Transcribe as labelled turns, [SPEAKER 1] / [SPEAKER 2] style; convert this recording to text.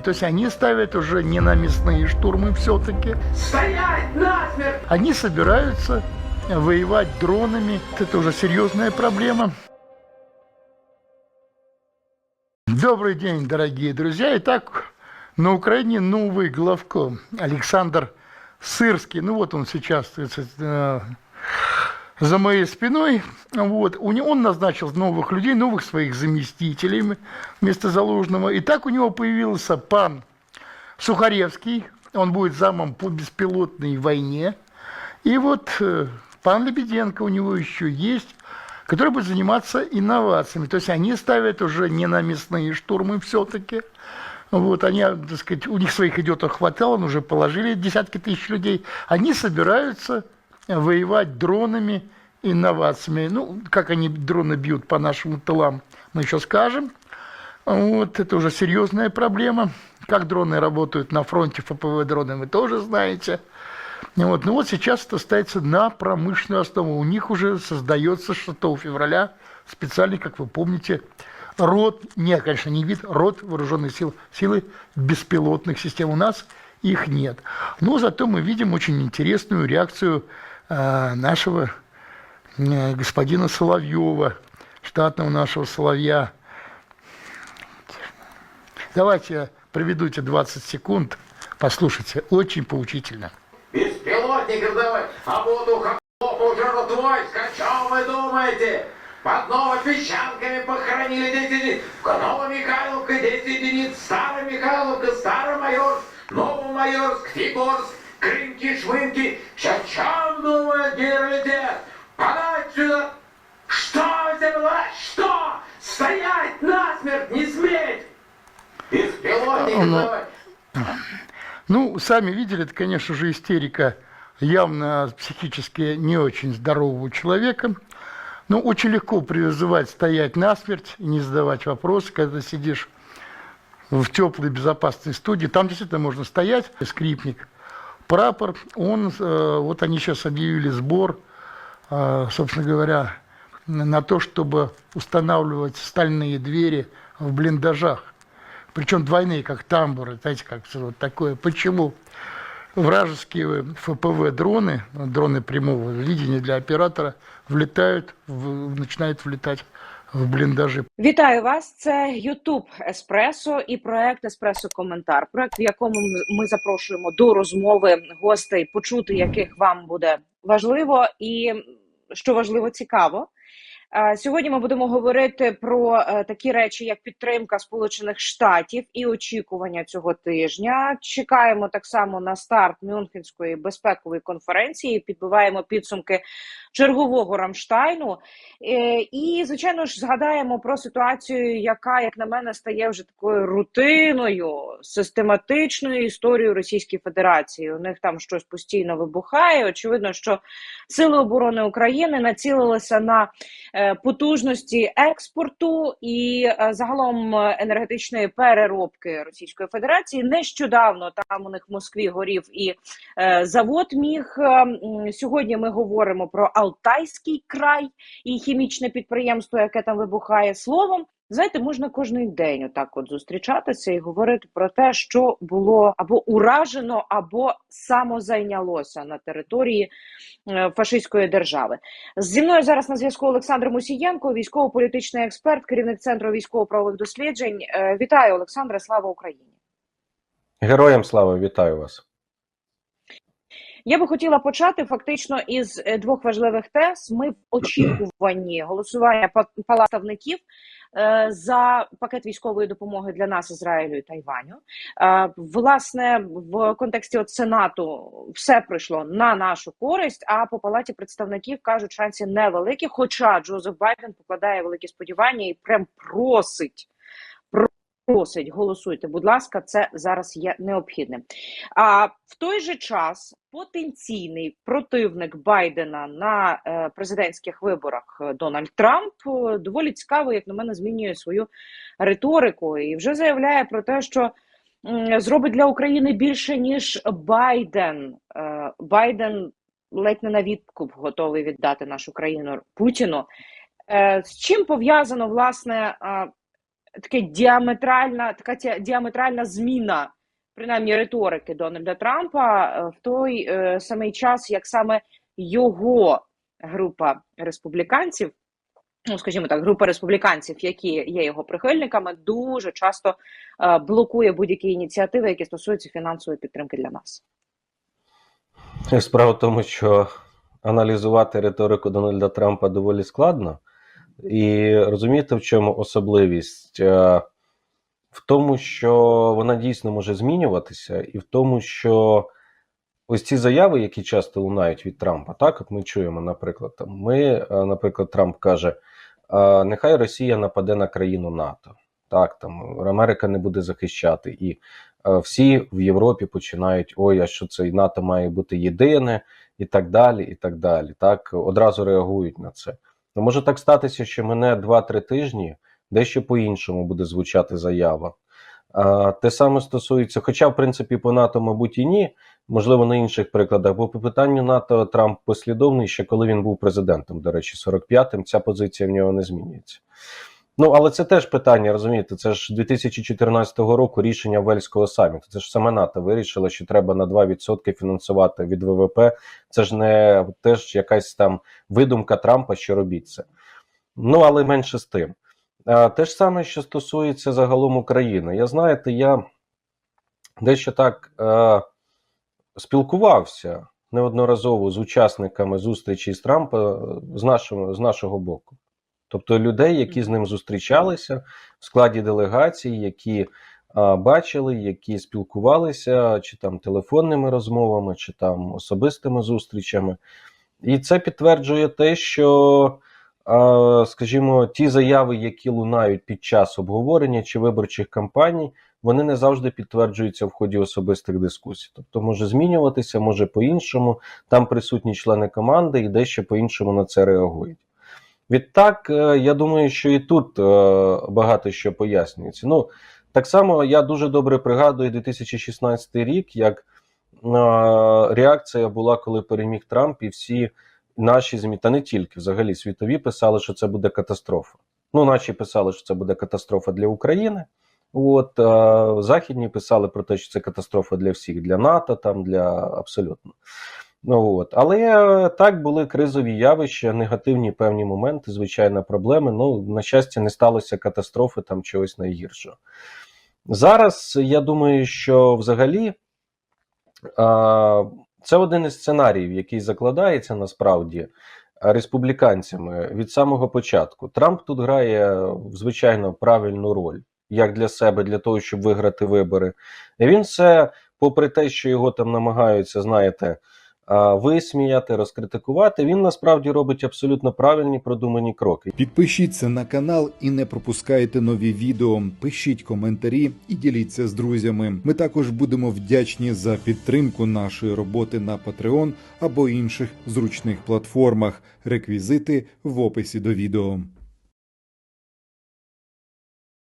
[SPEAKER 1] То есть они ставят уже не на мясные штурмы все-таки.
[SPEAKER 2] Стоять насмерть!
[SPEAKER 1] Они собираются воевать дронами. Это уже серьезная проблема. Добрый день, дорогие друзья. Итак, на Украине новый главком Александр Сырский. Ну вот он сейчас сказать, э, за моей спиной. Вот. Он назначил новых людей, новых своих заместителей вместо Залужного. И так у него появился пан Сухаревский. Он будет замом по беспилотной войне. И вот э, пан Лебеденко у него еще есть, который будет заниматься инновациями. То есть они ставят уже не на мясные штурмы все-таки. Вот, они, так сказать, у них своих идиотов хватало, уже положили десятки тысяч людей. Они собираются воевать дронами, инновациями. Ну, как они дроны бьют по нашим тылам, мы еще скажем. Вот, это уже серьезная проблема. Как дроны работают на фронте, ФПВ дроны, вы тоже знаете. Вот. Ну вот сейчас это ставится на промышленную основу. У них уже создается 6 февраля специальный, как вы помните, род, не, конечно, не вид, род вооруженных сил, силы беспилотных систем. У нас их нет. Но зато мы видим очень интересную реакцию нашего э, господина Соловьева, штатного нашего Соловья. Давайте я приведу эти 20 секунд. Послушайте, очень поучительно.
[SPEAKER 2] Беспилотников давай, а воздуха уже ротвойск, о чем вы думаете? Под Новопесчанками похоронили 10 единиц, в Новомихайловка 10 единиц, Старомихайловка, Старомайорск, Новомайорск, Фигорск, Крымки, Швынки. Чем думает генералитет? Подать сюда! Что это было? Что? Стоять насмерть, не сметь! Беспилотников
[SPEAKER 1] Ну. Ну, сами видели, это, конечно же, истерика явно психически не очень здорового человека. Но очень легко призывать стоять насмерть и не задавать вопросы, когда сидишь в теплой безопасной студии. Там действительно можно стоять, скрипник, прапор. Он, э, вот они сейчас объявили сбор, э, собственно говоря, на то, чтобы устанавливать стальные двери в блиндажах причем двойные, как тамбуры, знаете, как вот такое. Почему? Вражеские ФПВ-дроны, дроны прямого видения для оператора, влетают, в, начинают влетать в бліндажі.
[SPEAKER 3] Вітаю вас. Це Ютуб Еспресо і проект Еспресо Коментар. Проект, в якому ми запрошуємо до розмови гостей, почути яких вам буде важливо і що важливо цікаво. Сьогодні ми будемо говорити про е, такі речі, як підтримка Сполучених Штатів і очікування цього тижня. Чекаємо так само на старт Мюнхенської безпекової конференції. Підбиваємо підсумки чергового Рамштайну. Е, І, звичайно ж, згадаємо про ситуацію, яка, як на мене, стає вже такою рутиною, систематичною історією Російської Федерації. У них там щось постійно вибухає. Очевидно, що Сили оборони України націлилися на е, потужності експорту і е, загалом енергетичної переробки Російської Федерації. Нещодавно там у них в Москві горів і е, завод міг. Е, Сьогодні ми говоримо про Алтайський край і хімічне підприємство, яке там вибухає. Словом, знаєте, можна кожен день отак от зустрічатися і говорити про те, що було або уражено, або самозайнялося на території е, фашистської держави. Зі мною зараз на зв'язку Олександр Мусієнко, військово-політичний експерт, керівник центру військово-правових досліджень. Е, Вітаю, Олександре, слава Україні!
[SPEAKER 4] Героям слава, вітаю вас.
[SPEAKER 3] Я би хотіла почати фактично із е, двох важливих тез. Ми в очікуванні голосування палатавників е, за пакет військової допомоги для нас, Ізраїлю і Тайваню. Е, Власне, в контексті от Сенату все пройшло на нашу користь. А по палаті представників кажуть, шанси невеликі. Хоча Джозеф Байден покладає великі сподівання і прям просить. Просить, голосуйте, будь ласка, це зараз є необхідним. А в той же час потенційний противник Байдена на е, президентських виборах е, Дональд Трамп е, доволі цікаво, як на мене, змінює свою риторику і вже заявляє про те, що зробить для України більше ніж Байден. Байден ледь не на відкуп готовий віддати нашу країну Путіну. З чим пов'язано власне? таке діаметральна, така ця діаметральна зміна, принаймні риторики Дональда Трампа е, в той е, самий час, як саме його група республіканців, ну скажімо так, група республіканців, які є його прихильниками, дуже часто е, блокує будь-які ініціативи, які стосуються фінансової підтримки для нас.
[SPEAKER 4] Справа в тому, що аналізувати риторику Дональда Трампа доволі складно. І розумієте, в чому особливість? В тому, що вона дійсно може змінюватися, і в тому, що ось ці заяви, які часто лунають від Трампа, так от ми чуємо, наприклад, там ми, е, наприклад, Трамп каже: нехай Росія нападе на країну НАТО. Так, там Америка не буде захищати, і е, всі в Європі починають: ой, а що це і НАТО має бути єдине, і так далі. і так далі. Так, одразу реагують на це. Ну, може так статися, що мене 2-3 тижні дещо по-іншому буде звучати заява. Те саме стосується, хоча, в принципі, по НАТО, мабуть, і ні, можливо, на інших прикладах, бо по питанню НАТО Трамп послідовний ще коли він був президентом, до речі, 45-м, ця позиція в нього не змінюється. Ну, але це теж питання, розумієте, це ж 2014 року рішення Вельського саміту. Це ж саме НАТО вирішило, що треба на 2% фінансувати від ВВП. Це ж не теж якась там видумка Трампа, що робіть це. Ну, але менше з тим. Те ж саме, що стосується загалом України. Я знаєте, я дещо так е, спілкувався неодноразово з учасниками зустрічі з Трампа е, з нашого, з нашого боку. Тобто людей, які з ним зустрічалися в складі делегації, які а, бачили, які спілкувалися, чи там телефонними розмовами, чи там особистими зустрічами. І це підтверджує те, що, скажімо, ті заяви, які лунають під час обговорення чи виборчих кампаній, вони не завжди підтверджуються в ході особистих дискусій. Тобто може змінюватися, може по-іншому. Там присутні члени команди і дещо по-іншому на це реагують. Відтак, е, я думаю, що і тут е, багато що пояснюється. Ну, так само я дуже добре пригадую 2016 рік, як е, реакція була, коли переміг Трамп, і всі наші ЗМІ, та не тільки взагалі світові, писали, що це буде катастрофа. Ну, наші писали, що це буде катастрофа для України. От е, західні писали про те, що це катастрофа для всіх, для НАТО, там для абсолютно. Ну от, але е, так були кризові явища, негативні певні моменти, звичайно, проблеми. Ну, на щастя, не сталося катастрофи там чогось найгіршого. Зараз я думаю, що взагалі а, це один із сценаріїв, який закладається насправді республіканцями від самого початку. Трамп тут грає звичайно правильну роль, як для себе, для того, щоб виграти вибори. І він все, попри те, що його там намагаються, знаєте висміяти, розкритикувати, він насправді робить абсолютно правильні продумані кроки.
[SPEAKER 5] Підпишіться на канал і не пропускайте нові відео. Пишіть коментарі і діліться з друзями. Ми також будемо вдячні за підтримку нашої роботи на Patreon або інших зручних платформах. Реквізити в описі до відео.